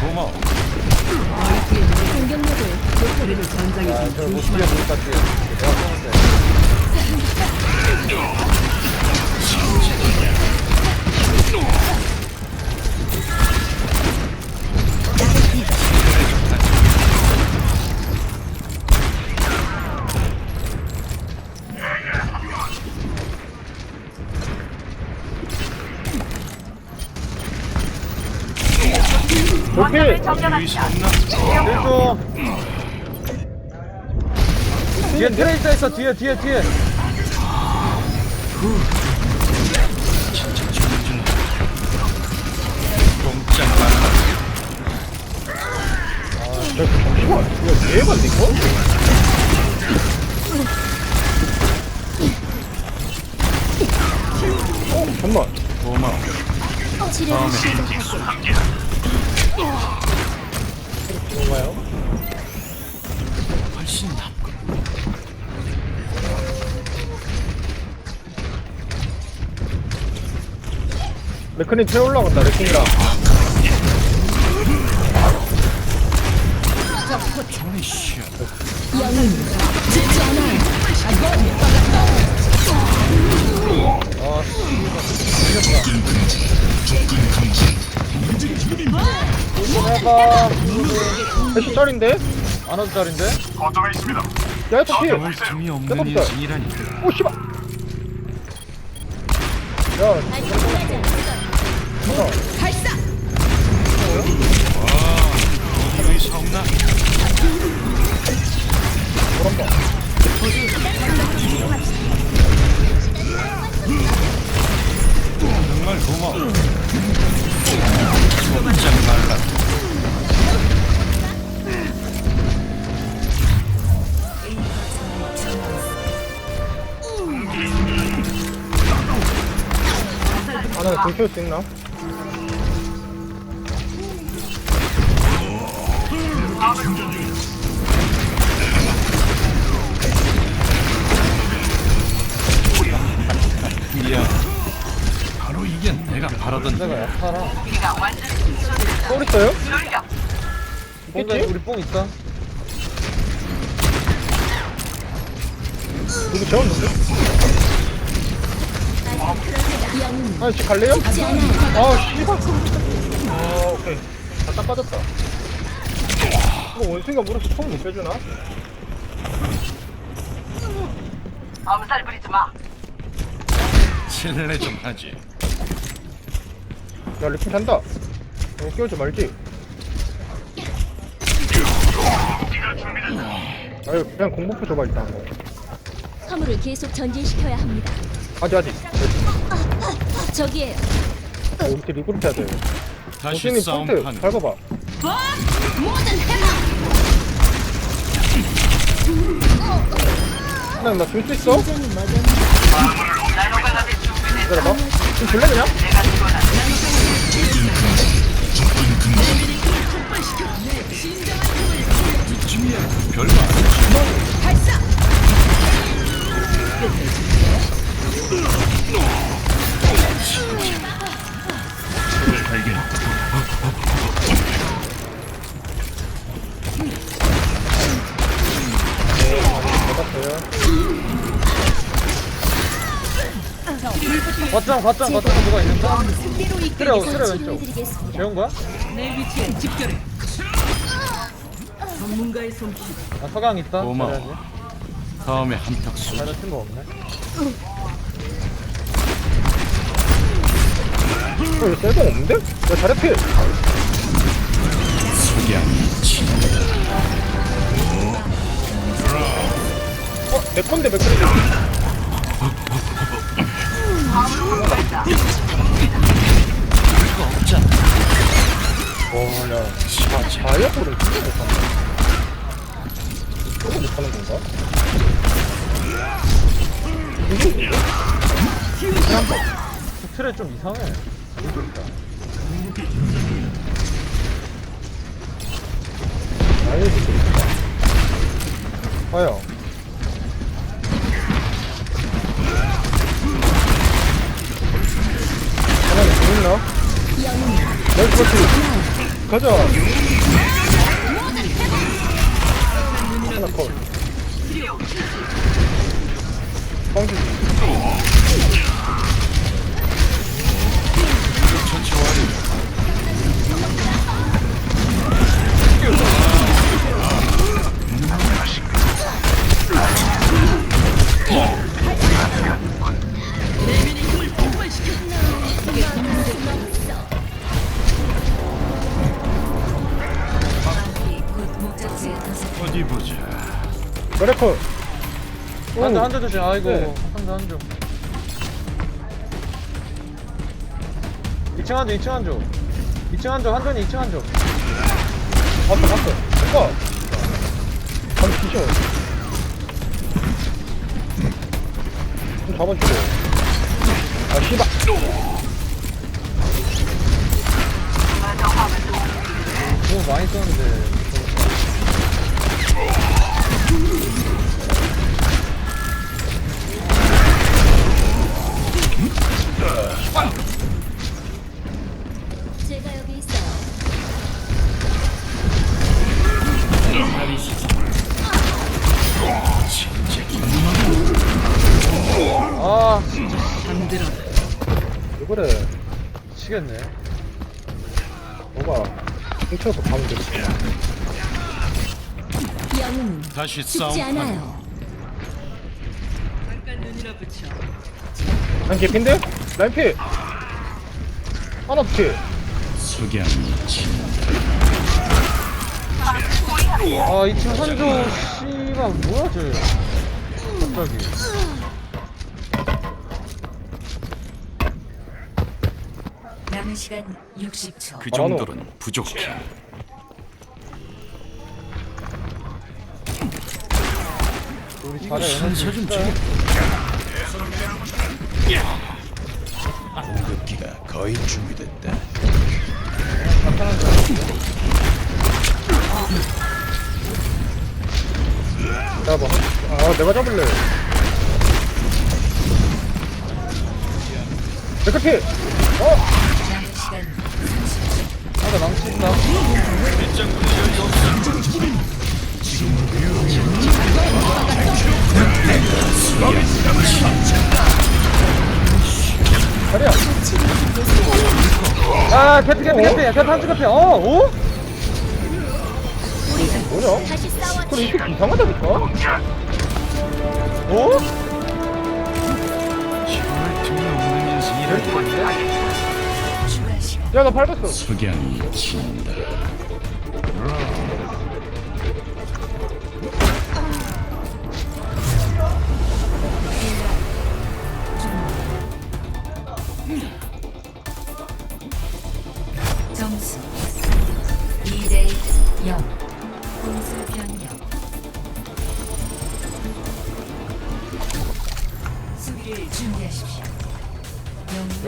고마워. 공격력을 전장에 야, 좀 쏘는데. 오케이. 뒤에 트레이서 있어. 뒤에 뒤에 뒤에. 야, 잠시만. 이거 얘가 이거? 어, 잠만. 고마워. 다음에 레크님 채 올라간다. 레킹이랑. 않아. 해봐. 해시 짤인데? 안 와도 짤인데? 야, 이거 피해. 뭘 틈이 없는 뜨겁다. 인생이라니. 오, 씨발. 야. 발사. 키울 수 있나? 내가 약하라. 뽕 있어요? 있겠지? 우리 뽕 있다. 누구 재웠는데? 아, 지 갈래요? 아, 씨발. 아, 오케이. 다딱 빠졌다. 이거 원숭이가 물어서 총못 빼주나? 엄살 부리지 마. 신뢰 좀 하지. 야, 리킨 잔다. 이거 끼우지 말지. 아유, 그냥 공복부 줘봐, 일단. 화물을 계속 전진시켜야 합니다. 아직, 아직. 저기에요. 어, 우리 팀 리그룹 해야 돼. 다시 원숭이 싸움 포인트 판. 밟아봐. 하나, 나줄 수 있어? 굉장히 머전. 기다려봐. 좀 줄래, 그냥? 별거 아니야. 발견. 받았어요. 거점, 거점, 거점 누가 있는가? 승리로 그래, 왼쪽. 재운 거야? 내 위치에 집결해. 전문가의 솜씨. 아, 서강 있다. 고마워. 잘해야지. 다음에 한턱 쏘. 잘해 친거 없네. 어, 이거 셀방 없는데? 야, 잘해, 필! 석양이 친다. 어, 내 건데, 몇 그릇 별거 없잖아. 와, 야. 자, 자이어포를 진짜 못하네. 못하는 건가? 틀에 좀 이상해. 아예 봐요. 하나는 재밌나? 영웅 내 그렇지. 가자. 하나 컷. 뻥치지. 전체 완료. 그래 컷. 한대 한대 조심 아이고 네. 한대 한대 2층 한대 2층 한대 2층 한대 한전이 2층 한대 봤어 봤어. 오빠. 잠시 뒤져. 좀 잡아주고. 아 씨발. 너무 많이 썼는데 제가 여기 있어요. 아 잠들어. 왜 그래? 미치겠네 뭐가? 훔쳐서 가면 되겠지. 다시 죽지 싸움. 않아요. 잠깐 눈이나 붙여. 난 개핀데? 라인 피. 하나 진다. 아 2층 한조 씨발 뭐야 쟤 갑자기 남은 시간 60초. 그 정도는 부족해. 좀. 공급기가 거의 준비됐다. 잡아. 아 내가 잡을래. 내가 피. 어. 시간 한대 망친다 자리야. 아 개피 개피 개피 개피 한주 개피 어? 오? 뭐냐? 다시 싸워. 그래 이렇게 이상하다니까? 추가 시간 야나 밟았어. 석양이.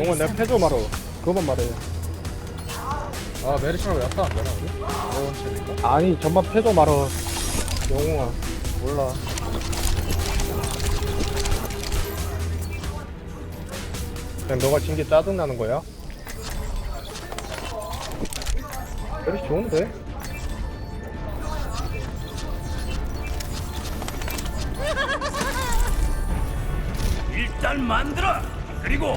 영원 내가 패줘 말어. 그것만 말해. 아 메리시랑 왜 약간 안 되나 우리? 쟤니까? 아니 전만 패줘 말어. 영웅아. 몰라 그냥 너가 진 게 짜증 나는 거야? 메리시 좋은데? 일단 만들어. 그리고.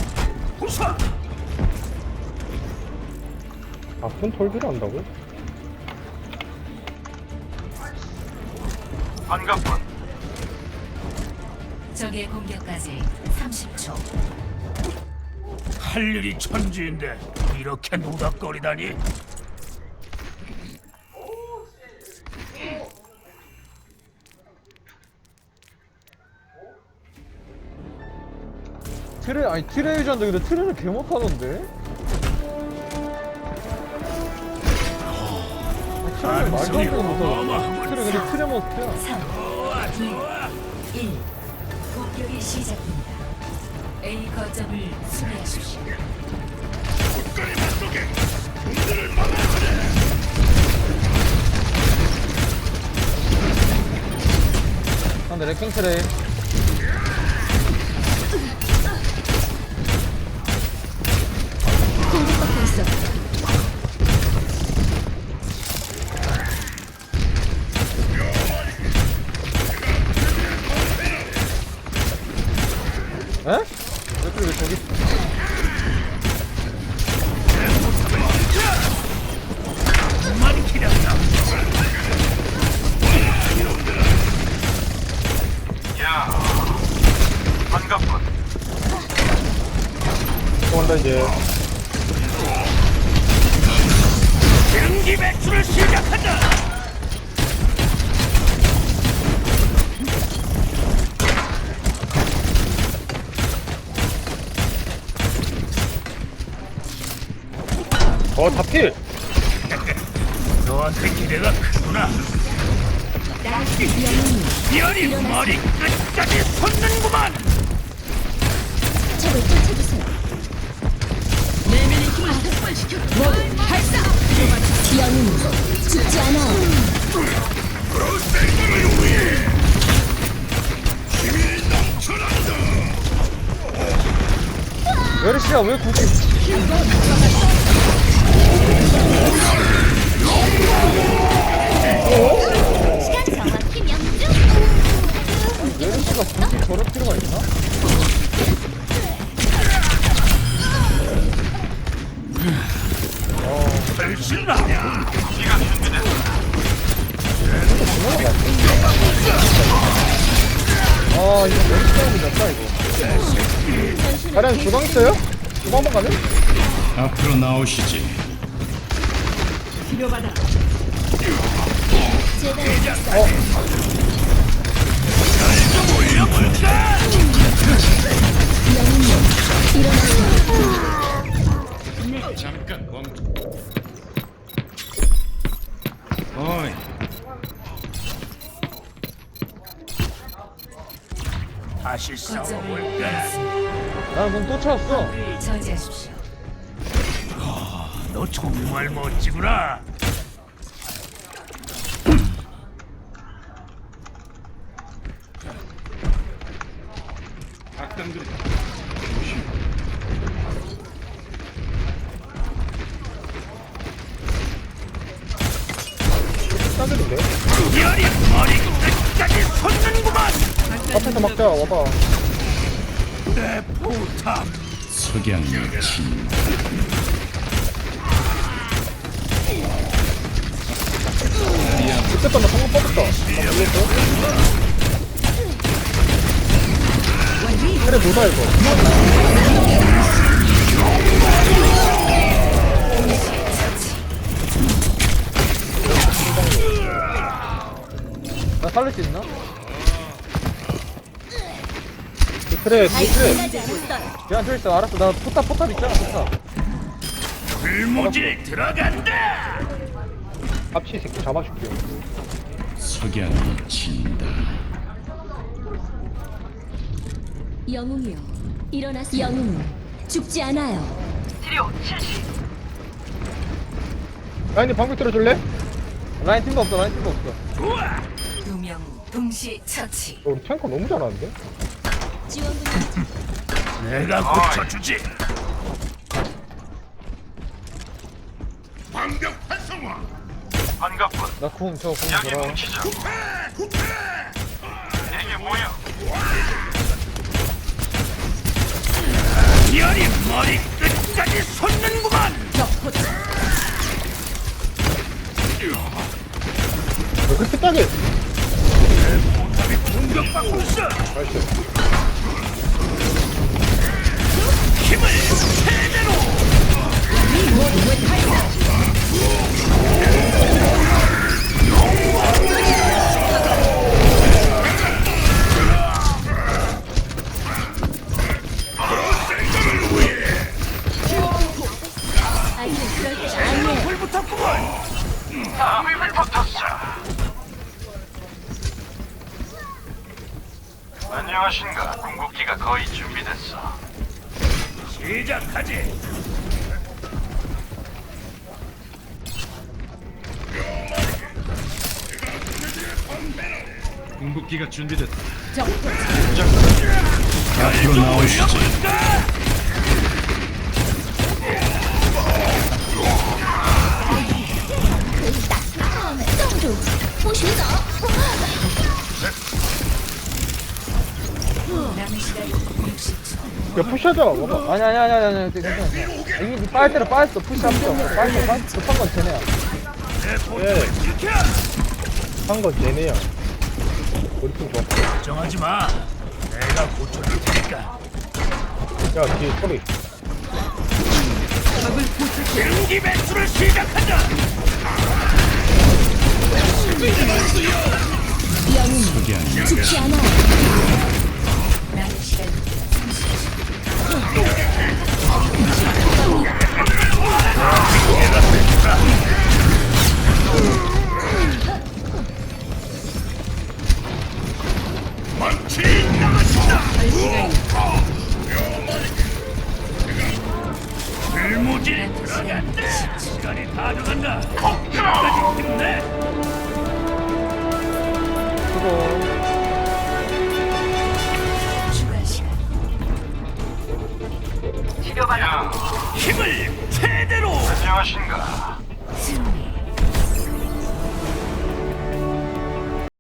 아, 손 털기를 한다고? 적의 공격까지 30초. 할 일이 천지인데 이렇게 노닥거리다니. 트레 아니 트레이전데 근데 트레는 개 못하던데? 아, 트레는 말도 안 되게 못하던데 트레 근데 트레 못해 3, 2, 1. 공격이 시작됩니다. A 거점을 수비하십시오. 근데 레킹 트레 간다 이제 경기 배출을 시작한다. 어 다필 너한테 기대가 크구나. 열이 머리 끝까지 솟는구만. 적을 쫓아주세요. 모두 발사. 영웅은 죽지 않아요. 메르시가 왜 굳이 잠깐 멈. 어이. 다시 싸워볼까? 나는 채웠어 를 저지하십시오. 너 정말 멋지구나. 악당들 싸들인데? 열이 머리 끝까지 솟는구만. 앞에서 막자 와봐 내 포탑. 석양이 친. 그때 나 방금 뻗었다 나 몰랐어? 그래 뭐다 이거 나 살릴 수 있나? 그래 그래 않았어요. 얘안 들있어 알았어 나 포탑 포탑 있잖아 포탑 불모질 들어간다. 합치 새끼 잡아줄게요 석양이 친다. 영웅이요. 일어나세요. 영웅은 죽지 않아요. 치료 실시. 라인이 방금 들어줄래? 라인 팀도 없어 라인 팀도 없어. 두 명 동시 처치. 어, 우리 탱커 너무 잘하는데? 지원군이 내가 고쳐주지. 방벽 활성화. 반갑군. 나궁 저궁 돌아 뭉치자. 이게 뭐야? 열이 머리 끝까지 솟는구만. 왜 그렇게 따게 공격받고 있어. 나이스 힘을 최대로. 궁극기가 준비됐다. 앞으로 60초. 야 푸시하자. 와봐. 아니 아니 아니 아니 아니 괜찮아. 이미 니 빠질 때로 빠졌어. 푸시 때 빠졌어. 급한 건 쟤네야 지켜. 한건 쟤네야 팀 좋아 걱정하지 마. 내가 고쳐줄 테니까. 야 뒤에 소리 경기 매수를 시작한다. 죽지 않아 나가신다. 불무질 들어간다. 시간이 다 들어간다. 끝까지 힘내. 수고 추가 시간 힘을 최대로. 안녕하신가?